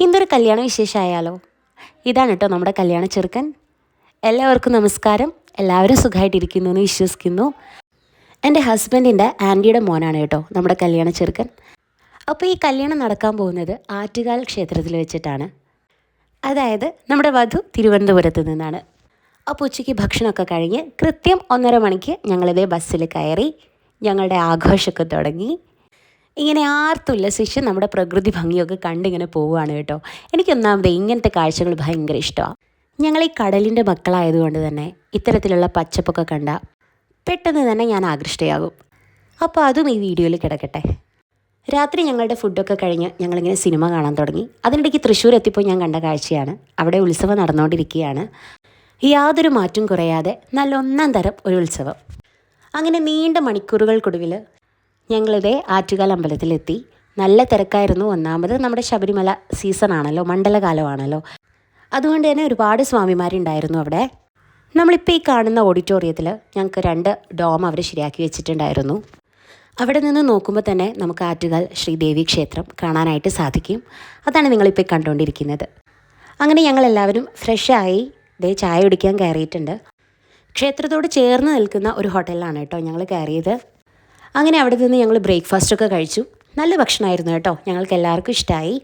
ഇന്നൊരു കല്യാണ വിശേഷമായാലോ? ഇതാണ് കേട്ടോ നമ്മുടെ കല്യാണ ചെറുക്കൻ. എല്ലാവർക്കും നമസ്കാരം. എല്ലാവരും സുഖമായിട്ടിരിക്കുന്നു എന്ന് വിശ്വസിക്കുന്നു. എന്റെ ഹസ്ബൻഡിന്റെ ആന്റിയുടെ മോനാണ് കേട്ടോ നമ്മുടെ കല്യാണ ചെറുക്കൻ. അപ്പോൾ ഈ കല്യാണം നടക്കാൻ പോകുന്നത് ആറ്റുകാൽ ക്ഷേത്രത്തിൽ വെച്ചിട്ടാണ്. അതായത് നമ്മുടെ വധു തിരുവനന്തപുരത്ത് നിന്നാണ്. അപ്പോൾ ഉച്ചയ്ക്ക് ഭക്ഷണമൊക്കെ കഴിഞ്ഞ് കൃത്യം ഒന്നര മണിക്ക് ഞങ്ങളിതേ ബസ്സിൽ കയറി ഞങ്ങളുടെ ആഘോഷമൊക്കെ തുടങ്ങി. ഇങ്ങനെ ആർത്തുല്ലസിച്ച് നമ്മുടെ പ്രകൃതി ഭംഗിയൊക്കെ കണ്ടിങ്ങനെ പോവുകയാണ് കേട്ടോ. എനിക്കൊന്നാമത് ഇങ്ങനത്തെ കാഴ്ചകൾ ഭയങ്കര ഇഷ്ടമാണ് ഞങ്ങൾ ഈ കടലിന്റെ മക്കളായതുകൊണ്ട് തന്നെ ഇത്തരത്തിലുള്ള പച്ചപ്പൊക്കെ കണ്ട പെട്ടെന്ന് തന്നെ ഞാൻ ആകൃഷ്ടയാകും. അപ്പോൾ അതും ഈ വീഡിയോയിൽ കിടക്കട്ടെ. രാത്രി ഞങ്ങളുടെ ഫുഡൊക്കെ കഴിഞ്ഞ് ഞങ്ങളിങ്ങനെ സിനിമ കാണാൻ തുടങ്ങി. അതിനിടയ്ക്ക് തൃശ്ശൂർ എത്തിപ്പോൾ ഞാൻ കണ്ട കാഴ്ചയാണ്. അവിടെ ഉത്സവം നടന്നുകൊണ്ടിരിക്കുകയാണ്. യാതൊരു മാറ്റം കുറയാതെ നല്ല ഒന്നാം തരം ഒരു ഉത്സവം. അങ്ങനെ നീണ്ട മണിക്കൂറുകൾക്കൊടുവിൽ ഞങ്ങളിതേ ആറ്റുകാൽ അമ്പലത്തിലെത്തി. നല്ല തിരക്കായിരുന്നു ഒന്നാമത്. നമ്മുടെ ശബരിമല സീസൺ ആണല്ലോ മണ്ഡലകാലമാണല്ലോ. അതുകൊണ്ട് തന്നെ ഒരുപാട് സ്വാമിമാരുണ്ടായിരുന്നു അവിടെ. നമ്മളിപ്പോൾ ഈ കാണുന്ന ഓഡിറ്റോറിയത്തിൽ ഞങ്ങൾക്ക് രണ്ട് ഡോം അവർ ശരിയാക്കി വെച്ചിട്ടുണ്ടായിരുന്നു. അവിടെ നിന്ന് നോക്കുമ്പോൾ തന്നെ നമുക്ക് ആറ്റുകാൽ ശ്രീദേവി ക്ഷേത്രം കാണാനായിട്ട് സാധിക്കും. അതാണ് നിങ്ങളിപ്പോൾ കണ്ടുകൊണ്ടിരിക്കുന്നത് അങ്ങനെ ഞങ്ങളെല്ലാവരും ഫ്രഷായി ദേ ചായ കുടിക്കാൻ കയറിയിട്ടുണ്ട്. ക്ഷേത്രത്തോട് ചേർന്ന് നിൽക്കുന്ന ഒരു ഹോട്ടലിലാണ് കേട്ടോ ഞങ്ങൾ കയറിയത്. അങ്ങനെ അവിടെ നിന്ന് ഞങ്ങൾ ബ്രേക്ക്ഫാസ്റ്റൊക്കെ കഴിച്ചു. നല്ല ഭക്ഷണമായിരുന്നു കേട്ടോ. ഞങ്ങൾക്ക് എല്ലാവർക്കും ഇഷ്ടമായി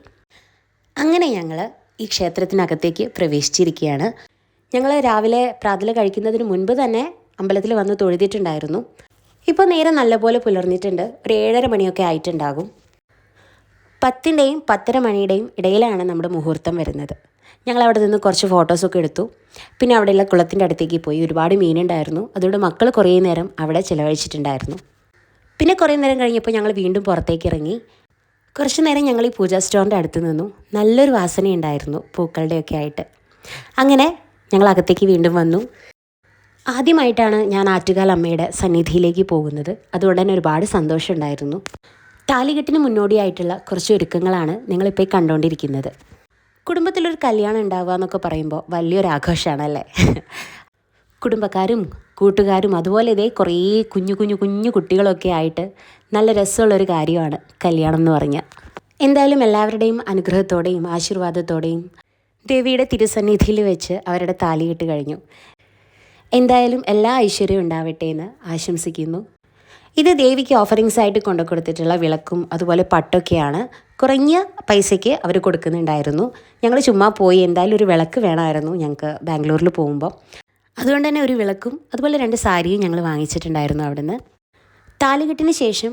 അങ്ങനെ ഞങ്ങൾ ഈ ക്ഷേത്രത്തിനകത്തേക്ക് പ്രവേശിച്ചിരിക്കുകയാണ്. ഞങ്ങൾ രാവിലെ പ്രാതല കഴിക്കുന്നതിന് മുൻപ് തന്നെ അമ്പലത്തിൽ വന്ന് തൊഴുതിയിട്ടുണ്ടായിരുന്നു ഇപ്പോൾ നേരെ നല്ലപോലെ പുലർന്നിട്ടുണ്ട്. ഒരു ഏഴര മണിയൊക്കെ ആയിട്ടുണ്ടാകും. പത്തിന്റെയും പത്തര മണിയുടെയും ഇടയിലാണ് നമ്മുടെ മുഹൂർത്തം വരുന്നത്. ഞങ്ങൾ അവിടെ നിന്ന് കുറച്ച് ഫോട്ടോസൊക്കെ എടുത്തു. പിന്നെ അവിടെയുള്ള കുളത്തിന്റെ അടുത്തേക്ക് പോയി. ഒരുപാട് മീനുണ്ടായിരുന്നു. അതുകൊണ്ട് മക്കൾ കുറേ നേരം അവിടെ ചിലവഴിച്ചിട്ടുണ്ടായിരുന്നു. പിന്നെ കുറേ നേരം കഴിഞ്ഞപ്പോൾ ഞങ്ങൾ വീണ്ടും പുറത്തേക്ക് ഇറങ്ങി. കുറച്ച് നേരം ഞങ്ങൾ ഈ പൂജാ സ്റ്റോറിന്റെ അടുത്ത് നിന്നു. നല്ലൊരു വാസനയുണ്ടായിരുന്നു പൂക്കളുടെയൊക്കെ ആയിട്ട്. അങ്ങനെ ഞങ്ങൾ അകത്തേക്ക് വീണ്ടും വന്നു. ആദ്യമായിട്ടാണ് ഞാൻ ആറ്റുകാൽ അമ്മയുടെ സന്നിധിയിലേക്ക് പോകുന്നത്. അതുകൊണ്ട് തന്നെ ഒരുപാട് സന്തോഷമുണ്ടായിരുന്നു താലികെട്ടിന് മുന്നോടിയായിട്ടുള്ള കുറച്ച് ഒരുക്കങ്ങളാണ് നിങ്ങളിപ്പോൾ കണ്ടുകൊണ്ടിരിക്കുന്നത്. കുടുംബത്തിലൊരു കല്യാണം ഉണ്ടാവുക എന്നൊക്കെ പറയുമ്പോൾ വലിയൊരു ആഘോഷമാണല്ലേ കുടുംബക്കാരും കൂട്ടുകാരും അതുപോലെ ഇതേ കുറേ കുഞ്ഞു കുഞ്ഞു കുഞ്ഞു കുട്ടികളൊക്കെ ആയിട്ട് നല്ല രസമുള്ളൊരു കാര്യമാണ് കല്യാണം എന്ന് പറഞ്ഞാൽ. എന്തായാലും എല്ലാവരുടെയും അനുഗ്രഹത്തോടെയും ആശീർവാദത്തോടെയും ദേവിയുടെ തിരുസന്നിധിയിൽ വെച്ച് അവരുടെ താലിയിട്ട് കഴിഞ്ഞു. എന്തായാലും എല്ലാ ഐശ്വര്യവും ഉണ്ടാവട്ടെ എന്ന് ആശംസിക്കുന്നു. ഇത് ദേവിക്ക് ഓഫറിങ്സ് ആയിട്ട് കൊണ്ടു കൊടുത്തിട്ടുള്ള വിളക്കും അതുപോലെ പട്ടൊക്കെയാണ്. കുറഞ്ഞ പൈസയ്ക്ക് അവർ കൊടുക്കുന്നുണ്ടായിരുന്നു. ഞങ്ങൾ ചുമ്മാ പോയി എന്തായാലും ഒരു വിളക്ക് വേണമായിരുന്നു ഞങ്ങൾക്ക് ബാംഗ്ലൂരിൽ പോകുമ്പോൾ അതുകൊണ്ട് തന്നെ ഒരു വിളക്കും അതുപോലെ രണ്ട് സാരിയും ഞങ്ങൾ വാങ്ങിച്ചിട്ടുണ്ടായിരുന്നു അവിടുന്ന്. താലികെട്ടിന് ശേഷം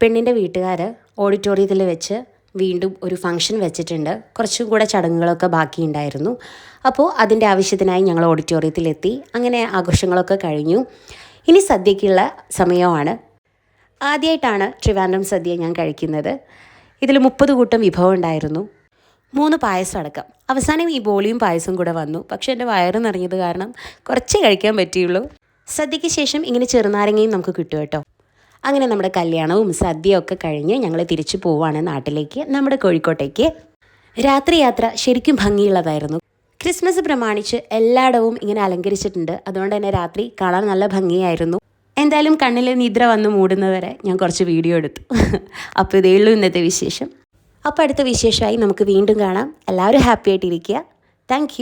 പെണ്ണിന്റെ വീട്ടുകാർ ഓഡിറ്റോറിയത്തിൽ വെച്ച് വീണ്ടും ഒരു ഫംഗ്ഷൻ വെച്ചിട്ടുണ്ട്. കുറച്ചും കൂടെ ചടങ്ങുകളൊക്കെ ബാക്കിയുണ്ടായിരുന്നു. അപ്പോൾ അതിന്റെ ആവശ്യത്തിനായി ഞങ്ങൾ ഓഡിറ്റോറിയത്തിലെത്തി അങ്ങനെ ആഘോഷങ്ങളൊക്കെ കഴിഞ്ഞു. ഇനി സദ്യക്കുള്ള സമയമാണ്. ആദ്യമായിട്ടാണ് ട്രിവാൻഡ്രം സദ്യ ഞാൻ കഴിക്കുന്നത്. ഇതിൽ മുപ്പത് കൂട്ടം വിഭവം ഉണ്ടായിരുന്നു. മൂന്ന് പായസം അടക്കം അവസാനം ഈ ബോളിയും പായസം കൂടെ വന്നു. പക്ഷേ എന്റെ വയറ് നിറഞ്ഞത് കാരണം കുറച്ചേ കഴിക്കാൻ പറ്റിയുള്ളൂ. സദ്യയ്ക്ക് ശേഷം ഇങ്ങനെ ചെറുനാരങ്ങയും നമുക്ക് കിട്ടും കേട്ടോ. അങ്ങനെ നമ്മുടെ കല്യാണവും സദ്യയും ഒക്കെ കഴിഞ്ഞ് ഞങ്ങൾ തിരിച്ചു പോവാണ് നാട്ടിലേക്ക് നമ്മുടെ കോഴിക്കോട്ടേക്ക്. രാത്രി യാത്ര ശരിക്കും ഭംഗിയുള്ളതായിരുന്നു. ക്രിസ്മസ് പ്രമാണിച്ച് എല്ലായിടവും ഇങ്ങനെ അലങ്കരിച്ചിട്ടുണ്ട്. അതുകൊണ്ട് തന്നെ രാത്രി കാണാൻ നല്ല ഭംഗിയായിരുന്നു. എന്തായാലും കണ്ണിൽ നിദ്ര വന്ന് മൂടുന്നവരെ ഞാൻ കുറച്ച് വീഡിയോ എടുത്തു. അപ്പോൾ ഇതേ ഉള്ളൂ ഇന്നത്തെ വിശേഷം. അപ്പോൾ അടുത്ത വിശേഷമായി നമുക്ക് വീണ്ടും കാണാം. എല്ലാവരും ഹാപ്പി ആയിട്ടിരിക്കുക. താങ്ക്